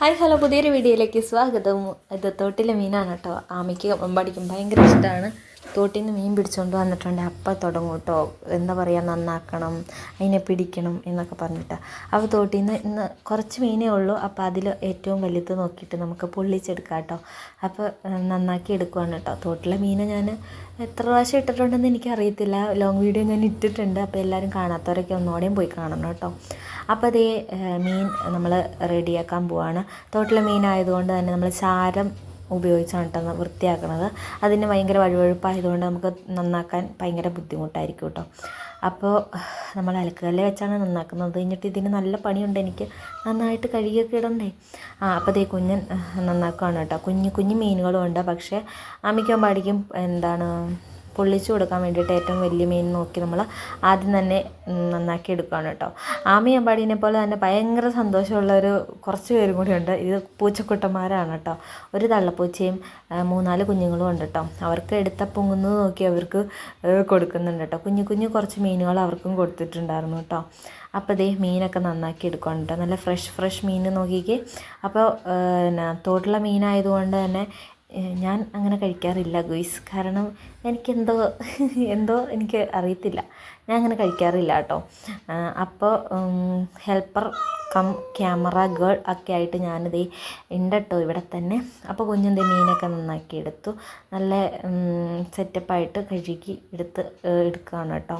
Hi hello പുതിയൊരു വീഡിയോയിലേക്ക് സ്വാഗതം. ഇത് തോട്ടിലെ മീനാണ് കേട്ടോ. ആമയ്ക്ക് അമ്പാടിക്കും ഭയങ്കര ഇഷ്ടമാണ് തോട്ടിൽ നിന്ന് മീൻ പിടിച്ചുകൊണ്ട് വന്നിട്ടുണ്ട്. അപ്പം തുടങ്ങും കേട്ടോ എന്താ പറയുക നന്നാക്കണം അതിനെ പിടിക്കണം എന്നൊക്കെ പറഞ്ഞിട്ട്. അപ്പോൾ തോട്ടിൽ നിന്ന് ഇന്ന് കുറച്ച് മീനേ ഉള്ളൂ. അപ്പോൾ അതിൽ ഏറ്റവും വലുത് നോക്കിയിട്ട് നമുക്ക് പൊള്ളിച്ചെടുക്കാം കേട്ടോ അപ്പോൾ നന്നാക്കി എടുക്കുവാണ് കേട്ടോ തോട്ടിലെ മീനെ ഞാൻ എത്ര പ്രാവശ്യം ഇട്ടിട്ടുണ്ടെന്ന് എനിക്കറിയത്തില്ല. ലോങ് വീഡിയോ ഞാൻ ഇട്ടിട്ടുണ്ട്. അപ്പോൾ എല്ലാവരും കാണാത്തവരൊക്കെ ഒന്നോടെയും പോയി കാണണം കേട്ടോ അപ്പോൾ അതേ മീൻ നമ്മൾ റെഡിയാക്കാൻ പോവാണ്. തോട്ടിലെ മീനായതുകൊണ്ട് തന്നെ നമ്മൾ ചാരം ഉപയോഗിച്ചാണ് കേട്ടോ വൃത്തിയാക്കണത്. അതിന് ഭയങ്കര വഴുവഴുപ്പായതുകൊണ്ട് നമുക്ക് നന്നാക്കാൻ ഭയങ്കര ബുദ്ധിമുട്ടായിരിക്കും കേട്ടോ. അപ്പോൾ നമ്മൾ അലക്കുകല്ല് വെച്ചാണ് നന്നാക്കുന്നത്. കഴിഞ്ഞിട്ട് ഇതിന് നല്ല പണിയുണ്ട് എനിക്ക്. നന്നായിട്ട് കഴുകിയൊക്കെ ഇടണ്ടേ? ആ അപ്പോൾ ദേ കുഞ്ഞൻ നന്നാക്കുകയാണ് കേട്ടോ. കുഞ്ഞു കുഞ്ഞു മീനുകളും ഉണ്ട് പക്ഷേ അമ്മിക്കാൻ പാടിക്കും എന്താണ് പൊള്ളിച്ചു കൊടുക്കാൻ വേണ്ടിയിട്ട് ഏറ്റവും വലിയ മീൻ നോക്കി നമ്മൾ ആദ്യം തന്നെ നന്നാക്കി എടുക്കുകയാണ് കേട്ടോ. ആമി അമ്പാടീനെ പോലെ തന്നെ ഭയങ്കര സന്തോഷമുള്ള ഒരു കുറച്ച് പേരും കൂടി ഉണ്ട്. ഇത് പൂച്ചക്കുട്ടന്മാരാണ് കേട്ടോ. ഒരു തള്ളപ്പൂച്ചയും മൂന്നാൽ കുഞ്ഞുങ്ങളും ഉണ്ട് കേട്ടോ. അവർക്ക് എടുത്ത പൊങ്ങുന്നത് നോക്കി അവർക്ക് കൊടുക്കുന്നുണ്ട് കേട്ടോ. കുഞ്ഞു കുഞ്ഞു കുറച്ച് മീനുകൾ അവർക്കും കൊടുത്തിട്ടുണ്ടായിരുന്നു കേട്ടോ. അപ്പോൾ ദേ മീനൊക്കെ നന്നാക്കി എടുക്കുകയാണ് കേട്ടോ. നല്ല ഫ്രഷ് ഫ്രഷ് മീൻ നോക്കിക്കേ. അപ്പോൾ പിന്നെ തോട്ടിലെ മീനായതുകൊണ്ട് തന്നെ ഞാൻ അങ്ങനെ കഴിക്കാറില്ല ഗുയ്സ്. കാരണം എനിക്കെന്തോ എന്തോ എനിക്ക് അറിയത്തില്ല. ഞാൻ അങ്ങനെ കഴിക്കാറില്ല കേട്ടോ. അപ്പോൾ ഹെൽപ്പർ കം ക്യാമറ ഗേൾ ഒക്കെ ആയിട്ട് ഞാനിത് ഉണ്ട് കേട്ടോ ഇവിടെ തന്നെ. അപ്പോൾ കുഞ്ഞിന്റെ മീനൊക്കെ നന്നാക്കി എടുത്തു. നല്ല സെറ്റപ്പായിട്ട് കഴുകി എടുത്ത് എടുക്കുകയാണ് കേട്ടോ.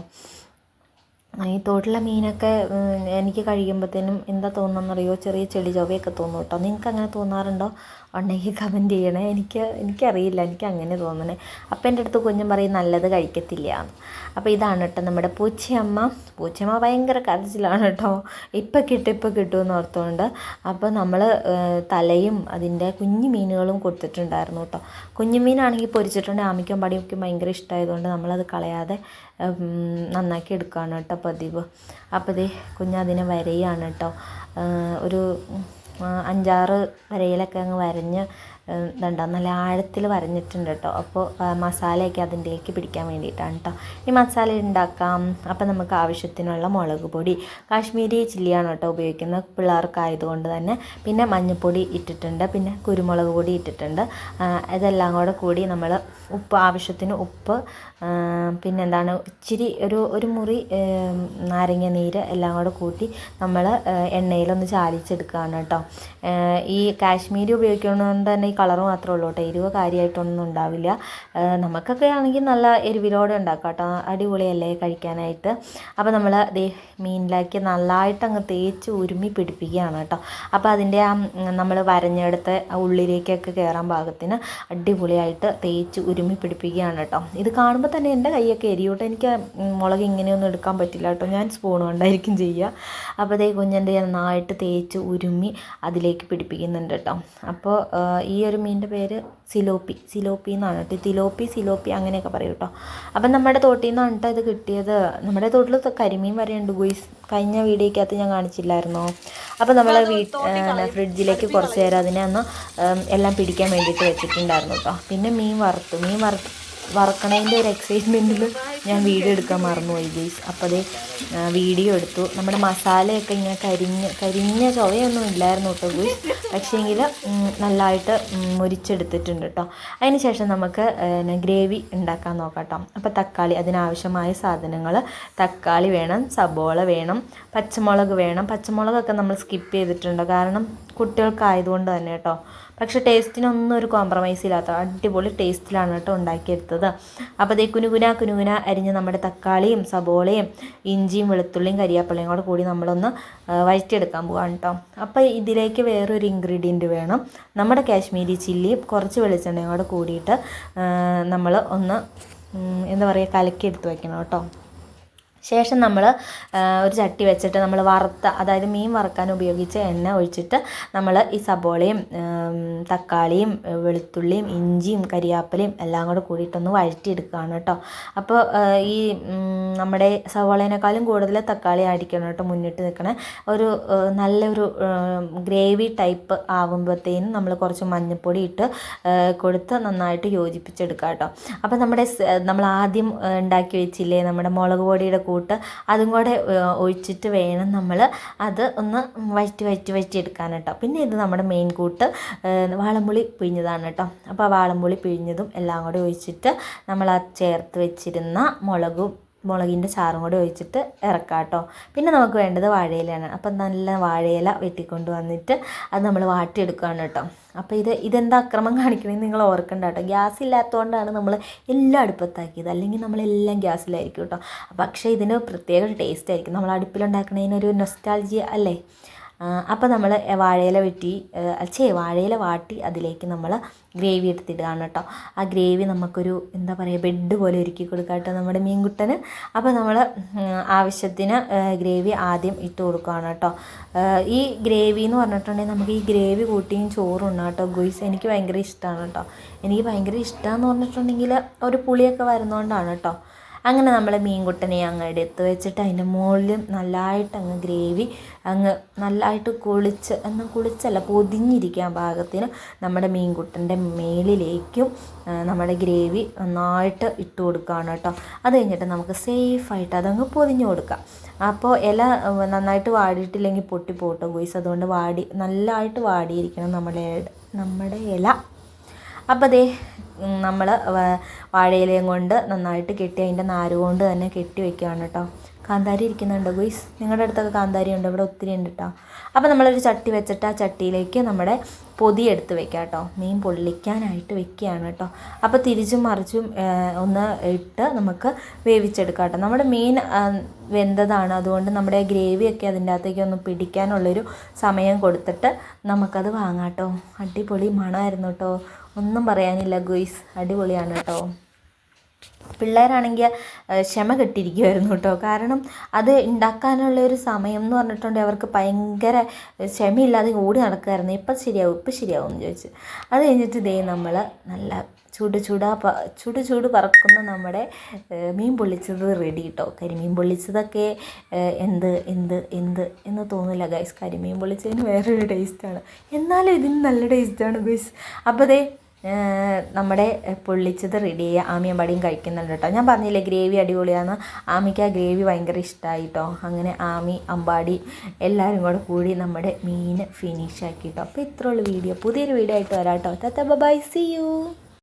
ഈ തോട്ടിലെ മീനൊക്കെ എനിക്ക് കഴിയുമ്പോഴത്തേനും എന്താ തോന്നുന്നറിയോ ചെറിയ ചെളി ചൊവയൊക്കെ തോന്നും കേട്ടോ. നിങ്ങൾക്ക് അങ്ങനെ തോന്നാറുണ്ടോ? ഉണ്ടെങ്കിൽ കമന്റ് ചെയ്യണേ. എനിക്ക് എനിക്കറിയില്ല. എനിക്ക് അങ്ങനെ തോന്നണേ. അപ്പം എന്റെ അടുത്ത് കുഞ്ഞും പറയും നല്ലത് കഴിക്കത്തില്ല അപ്പോൾ ഇതാണ് കേട്ടോ നമ്മുടെ പൂച്ചയമ്മ. പൂച്ചയമ്മ ഭയങ്കര കരച്ചിലാണ് കേട്ടോ. ഇപ്പം കിട്ടും ഇപ്പം കിട്ടുമെന്ന് ഓർത്തുകൊണ്ട് അപ്പോൾ നമ്മൾ തലയും അതിന്റെ കുഞ്ഞു മീനുകളും കൊടുത്തിട്ടുണ്ടായിരുന്നു കേട്ടോ. കുഞ്ഞു മീനാണെങ്കിൽ പൊരിച്ചിട്ടുണ്ടെങ്കിൽ ആമിക്കും പടിയൊക്കെ ഭയങ്കര ഇഷ്ടമായതുകൊണ്ട് നമ്മളത് കളയാതെ നന്നാക്കി എടുക്കുകയാണ് കേട്ടോ പതിവ്. അപ്പോൾ ദേ കുഞ്ഞതിനെ വരയാണ് കേട്ടോ. ഒരു അഞ്ചാറ് വരയിലൊക്കെ അങ്ങ് വരഞ്ഞ് ഇതുണ്ടോ? നല്ല ആഴത്തിൽ വരഞ്ഞിട്ടുണ്ട് കേട്ടോ അപ്പോൾ മസാലയൊക്കെ അതിന്റെലേക്ക് പിടിക്കാൻ വേണ്ടിയിട്ടാണ് കേട്ടോ ഈ മസാല ഉണ്ടാക്കാം. അപ്പോൾ നമുക്ക് ആവശ്യത്തിനുള്ള മുളക് പൊടി കാശ്മീരി ചില്ലിയാണ് കേട്ടോ ഉപയോഗിക്കുന്നത്. പിള്ളേർക്കായതുകൊണ്ട് തന്നെ. പിന്നെ മഞ്ഞൾപ്പൊടി ഇട്ടിട്ടുണ്ട്. പിന്നെ കുരുമുളക് പൊടി ഇട്ടിട്ടുണ്ട്. ഇതെല്ലാം കൂടെ കൂടി നമ്മൾ ഉപ്പ് ആവശ്യത്തിന് ഉപ്പ് പിന്നെന്താണ് ഇച്ചിരി ഒരു ഒരു മുറി നാരങ്ങ നീര് എല്ലാം കൂടെ കൂട്ടി നമ്മൾ എണ്ണയിലൊന്ന് ചാലിച്ചെടുക്കുകയാണ് കേട്ടോ ഈ കാശ്മീരി ഉപയോഗിക്കുന്നതുകൊണ്ട് തന്നെ ഈ കളർ മാത്രമേ ഉള്ളൂ കേട്ടോ. എരിവ് കാര്യമായിട്ടൊന്നും ഉണ്ടാവില്ല. നമുക്കൊക്കെ ആണെങ്കിൽ നല്ല എരിവിലോടെ ഉണ്ടാക്കാം കേട്ടോ. അടിപൊളിയല്ലേ കഴിക്കാനായിട്ട്. അപ്പോൾ നമ്മൾ ദേ മീനിലേക്ക് നല്ലതായിട്ട് അങ്ങ് തേച്ച് ഉരുമി പിടിപ്പിക്കുകയാണ് കേട്ടോ. അപ്പോൾ അതിന്റെ ആ നമ്മൾ വരഞ്ഞെടുത്ത ഉള്ളിലേക്കൊക്കെ കയറാൻ പാകത്തിന് അടിപൊളിയായിട്ട് തേച്ച് ഉരുമി പിടിപ്പിക്കുകയാണ് കേട്ടോ. ഇത് കാണുമ്പോൾ തന്നെ എന്റെ കൈയൊക്കെ എരിയോട്ടെ. എനിക്ക് മുളക് ഇങ്ങനെയൊന്നും എടുക്കാൻ പറ്റില്ല കേട്ടോ. ഞാൻ സ്പൂൺ കൊണ്ടായിരിക്കും ചെയ്യുക. അപ്പോൾ അതേ കുഞ്ഞന്റെ നന്നായിട്ട് തേച്ച് ഉരുമി അതിലേക്ക് പിടിപ്പിക്കുന്നുണ്ട് കേട്ടോ. അപ്പോൾ ഈ ഒരു മീനിന്റെ പേര് സിലോപ്പി. സിലോപ്പി എന്നാണ് കേട്ടോ. തിലോപ്പി സിലോപ്പി അങ്ങനെയൊക്കെ പറയും കേട്ടോ. അപ്പം നമ്മുടെ തോട്ടിൽ നിന്നാണ് കേട്ടോ ഇത് കിട്ടിയത്. നമ്മുടെ തോട്ടിൽ കരിമീൻ വരെയുണ്ട് ഗുയിസ്. കഴിഞ്ഞ വീഡിയോക്കകത്ത് ഞാൻ കാണിച്ചില്ലായിരുന്നോ? അപ്പോൾ നമ്മൾ വീട്ട് ഫ്രിഡ്ജിലേക്ക് കുറച്ച് നേരം അതിനെ ഒന്ന് എല്ലാം പിടിക്കാൻ വേണ്ടിയിട്ട് വെച്ചിട്ടുണ്ടായിരുന്നു കേട്ടോ. പിന്നെ മീൻ വറുത്തു. മീൻ വറുത്ത് വറക്കണതിന്റെ ഒരു എക്സൈറ്റ്മെന്റിൽ ഞാൻ വീഡിയോ എടുക്കാൻ മറന്നുപോയി ഗെയ്സ് അപ്പോൾ അതേ വീഡിയോ എടുത്തു. നമ്മുടെ മസാലയൊക്കെ ഇങ്ങനെ കരിഞ്ഞ് കരിഞ്ഞ ചുവയൊന്നും ഇല്ലായിരുന്നു കേട്ടോ ഗുയ്സ് പക്ഷേങ്കിൽ നല്ലതായിട്ട് മുരിച്ചെടുത്തിട്ടുണ്ട് കേട്ടോ. അതിന് ശേഷം നമുക്ക് ഗ്രേവി ഉണ്ടാക്കാൻ നോക്കാം കേട്ടോ. അപ്പോൾ തക്കാളി അതിനാവശ്യമായ സാധനങ്ങൾ തക്കാളി വേണം സബോള വേണം പച്ചമുളക് വേണം. പച്ചമുളകൊക്കെ നമ്മൾ സ്കിപ്പ് ചെയ്തിട്ടുണ്ട്. കാരണം കുട്ടികൾക്കായതുകൊണ്ട് തന്നെ കേട്ടോ. പക്ഷേ ടേസ്റ്റിനൊന്നും ഒരു കോംപ്രമൈസ് ഇല്ലാത്ത അടിപൊളി ടേസ്റ്റിലാണ് കേട്ടോ ഉണ്ടാക്കിയെടുത്തത്. അപ്പോൾ അതേ കുനുകുന കുനുകുന അരിഞ്ഞ് നമ്മുടെ തക്കാളിയും സബോളയും ഇഞ്ചിയും വെളുത്തുള്ളിയും കരിയാപ്പള്ളിയും കൂടെ കൂടി നമ്മളൊന്ന് വഴറ്റിയെടുക്കാൻ പോകാം കേട്ടോ അപ്പോൾ ഇതിലേക്ക് വേറൊരു ഇൻഗ്രീഡിയന്റ് വേണം. നമ്മുടെ കാശ്മീരി ചില്ലിയും കുറച്ച് വെളിച്ചെണ്ണയും കൂടെ കൂടിയിട്ട് നമ്മൾ ഒന്ന് എന്താ പറയുക കലക്കി എടുത്ത് വയ്ക്കണം കേട്ടോ ശേഷം നമ്മൾ ഒരു ചട്ടി വെച്ചിട്ട് നമ്മൾ വറുത്ത അതായത് മീൻ വറുക്കാൻ ഉപയോഗിച്ച എണ്ണ ഒഴിച്ചിട്ട് നമ്മൾ ഈ സബോളയും തക്കാളിയും വെളുത്തുള്ളിയും ഇഞ്ചിയും കരിയാപ്പലയും എല്ലാം കൂടെ കൂടിയിട്ടൊന്ന് വഴറ്റിയെടുക്കുകയാണ് കേട്ടോ. അപ്പോൾ ഈ നമ്മുടെ സവാളേനേക്കാളും കൂടുതൽ തക്കാളി ആയിരിക്കണം കേട്ടോ മുന്നിട്ട് നിൽക്കണേ ഒരു നല്ലൊരു ഗ്രേവി ടൈപ്പ് ആകുമ്പോഴത്തേനും നമ്മൾ കുറച്ച് മഞ്ഞൾപ്പൊടി ഇട്ട് കൊടുത്ത് നന്നായിട്ട് യോജിപ്പിച്ചെടുക്കുക കേട്ടോ. അപ്പോൾ നമ്മുടെ നമ്മൾ ആദ്യം ഉണ്ടാക്കി വെച്ചില്ലേ നമ്മുടെ മുളക് പൊടിയുടെ കൂട്ട് അതും കൂടെ ഒഴിച്ചിട്ട് വേണം നമ്മൾ അത് ഒന്ന് വഴറ്റി വഴറ്റി വഴറ്റി എടുക്കാൻ കേട്ടോ. പിന്നെ ഇത് നമ്മുടെ മെയിൻ കൂട്ട് വാളംപുളി പിഴിഞ്ഞതാണ് കേട്ടോ. അപ്പോൾ വാളംപുളി പിഴിഞ്ഞതും എല്ലാം കൂടെ ഒഴിച്ചിട്ട് നമ്മൾ ആ ചേർത്ത് വെച്ചിരുന്ന മുളകും മുളകിന്റെ ചാറും കൂടി ഒഴിച്ചിട്ട് ഇറക്കാം കേട്ടോ. പിന്നെ നമുക്ക് വേണ്ടത് വാഴയിലയാണ്. അപ്പം നല്ല വാഴയില വെട്ടിക്കൊണ്ട് വന്നിട്ട് അത് നമ്മൾ വാട്ടിയെടുക്കുകയാണ് കേട്ടോ. അപ്പോൾ ഇത് ഇതെന്താ അക്രമം കാണിക്കണമെന്ന് നിങ്ങൾ ഓർക്കണ്ട കേട്ടോ. ഗ്യാസ് ഇല്ലാത്തതുകൊണ്ടാണ് നമ്മൾ എല്ലാം അടുപ്പത്താക്കിയത്. അല്ലെങ്കിൽ നമ്മളെല്ലാം ഗ്യാസിലായിരിക്കും കേട്ടോ. പക്ഷേ ഇതിന് പ്രത്യേക ടേസ്റ്റ് ആയിരിക്കും. നമ്മൾ അടുപ്പിലുണ്ടാക്കുന്നതിനൊരു നൊസ്റ്റാൾജിയ അല്ലേ? അപ്പോൾ നമ്മൾ വാഴയില വെട്ടി ചേ വാഴയില വാട്ടി അതിലേക്ക് നമ്മൾ ഗ്രേവി എടുത്തിടുകയാണ് കേട്ടോ ആ ഗ്രേവി നമുക്കൊരു എന്താ പറയുക ബെഡ് പോലെ ഒരുക്കി കൊടുക്കാം കേട്ടോ നമ്മുടെ മീൻകുട്ടന്. അപ്പോൾ നമ്മൾ ആവശ്യത്തിന് ഗ്രേവി ആദ്യം ഇട്ട് കൊടുക്കുകയാണ് കേട്ടോ ഈ ഗ്രേവി എന്ന് പറഞ്ഞിട്ടുണ്ടെങ്കിൽ നമുക്ക് ഈ ഗ്രേവി കൂട്ടിയും ചോറും ഉണ്ണാം കേട്ടോ ഗുയ്സ് എനിക്ക് ഭയങ്കര ഇഷ്ടമാണ് കേട്ടോ എനിക്ക് ഭയങ്കര ഇഷ്ടമെന്ന് പറഞ്ഞിട്ടുണ്ടെങ്കിൽ ഒരു പുളിയൊക്കെ വരുന്നതുകൊണ്ടാണ് കേട്ടോ അങ്ങനെ നമ്മൾ മീൻകുട്ടനെ അങ്ങ് എടുത്ത് വെച്ചിട്ട് അതിന്റെ മുകളിൽ നല്ലതായിട്ട് അങ്ങ് ഗ്രേവി അങ്ങ് നല്ലതായിട്ട് കുളിച്ച് എന്നാൽ കുളിച്ചല്ല പൊതിഞ്ഞിരിക്കാൻ പാകത്തിന് നമ്മുടെ മീൻകുട്ടന്റെ മേളിലേക്കും നമ്മുടെ ഗ്രേവി നന്നായിട്ട് ഇട്ട് കൊടുക്കുകയാണ് കേട്ടോ. അത് കഴിഞ്ഞിട്ട് നമുക്ക് സേഫായിട്ട് അതങ്ങ് പൊതിഞ്ഞ് കൊടുക്കാം. അപ്പോൾ ഇല നന്നായിട്ട് വാടിയിട്ടില്ലെങ്കിൽ പൊട്ടി പോട്ടോ ഗോയ്സ്. അതുകൊണ്ട് വാടി നല്ലതായിട്ട് വാടിയിരിക്കണം നമ്മുടെ നമ്മുടെ ഇല. അപ്പോൾ ദേ നമ്മൾ വാഴയിലയും കൊണ്ട് നന്നായിട്ട് കെട്ടി അതിന്റെ നാര് കൊണ്ട് തന്നെ കെട്ടി വെക്കുകയാണ് കേട്ടോ കാന്താരി ഇരിക്കുന്നുണ്ടോ ഗുയ്സ്? നിങ്ങളുടെ അടുത്തൊക്കെ കാന്താരി ഉണ്ട്? ഇവിടെ ഒത്തിരി ഉണ്ട് കേട്ടോ അപ്പോൾ നമ്മളൊരു ചട്ടി വെച്ചിട്ട് ആ ചട്ടിയിലേക്ക് നമ്മുടെ പൊതി എടുത്ത് വെക്കാം കേട്ടോ മീൻ പൊള്ളിക്കാനായിട്ട് വെക്കുകയാണ് കേട്ടോ അപ്പോൾ തിരിച്ചും മറിച്ചും ഒന്ന് ഇട്ട് നമുക്ക് വേവിച്ചെടുക്കാം കേട്ടോ നമ്മുടെ മീൻ വെന്തതാണ്. അതുകൊണ്ട് നമ്മുടെ ഗ്രേവിയൊക്കെ അതിന്റെ അകത്തേക്ക് ഒന്ന് പിടിക്കാനുള്ളൊരു സമയം കൊടുത്തിട്ട് നമുക്കത് വാങ്ങാം കേട്ടോ അടിപൊളി മണമായിരുന്നു കേട്ടോ ഒന്നും പറയാനില്ല ഗുയ്സ്. അടിപൊളിയാണ് കേട്ടോ. പിള്ളേരാണെങ്കിൽ ക്ഷമ കെട്ടിരിക്കുമായിരുന്നു കേട്ടോ. കാരണം അത് ഉണ്ടാക്കാനുള്ള ഒരു സമയം എന്ന് പറഞ്ഞിട്ടുണ്ടെങ്കിൽ അവർക്ക് ഭയങ്കര ക്ഷമയില്ലാതെ ഓടി നടക്കുമായിരുന്നു ഇപ്പം ശരിയാവും ഇപ്പം ശരിയാവും എന്ന് ചോദിച്ചു. അത് കഴിഞ്ഞിട്ട് ഇതേ നമ്മൾ നല്ല ചൂട് ചൂടാ പ ചൂട് ചൂട് പറക്കുന്ന നമ്മുടെ മീൻ പൊള്ളിച്ചത് റെഡി കേട്ടോ കരിമീൻ പൊള്ളിച്ചതൊക്കെ എന്ത് എന്ത് എന്ത് എന്ന് തോന്നില്ല ഗൈസ് കരിമീൻ പൊള്ളിച്ചതിന് വേറൊരു ടേസ്റ്റാണ് എന്നാലും ഇതിന് നല്ല ടേസ്റ്റാണ് ഗൈസ് അപ്പോൾ ഏഹ് നമ്മുടെ പൊള്ളിച്ചത് റെഡി ചെയ്യുക അമ്പാടിയും കഴിക്കുന്നുണ്ട് കേട്ടോ ഞാൻ പറഞ്ഞില്ലേ ഗ്രേവി അടിപൊളിയാണ് ആമിക്ക് ആ ഗ്രേവി ഭയങ്കര ഇഷ്ടമായി കേട്ടോ അങ്ങനെ ആമി അമ്പാടി എല്ലാവരും കൂടെ കൂടി നമ്മുടെ മീൻ ഫിനിഷ് ആക്കി കേട്ടോ അപ്പോൾ ഇത്രയുള്ള വീഡിയോ പുതിയൊരു വീഡിയോ ആയിട്ട് വരാം കേട്ടോ തത്ത ബൈ സി യു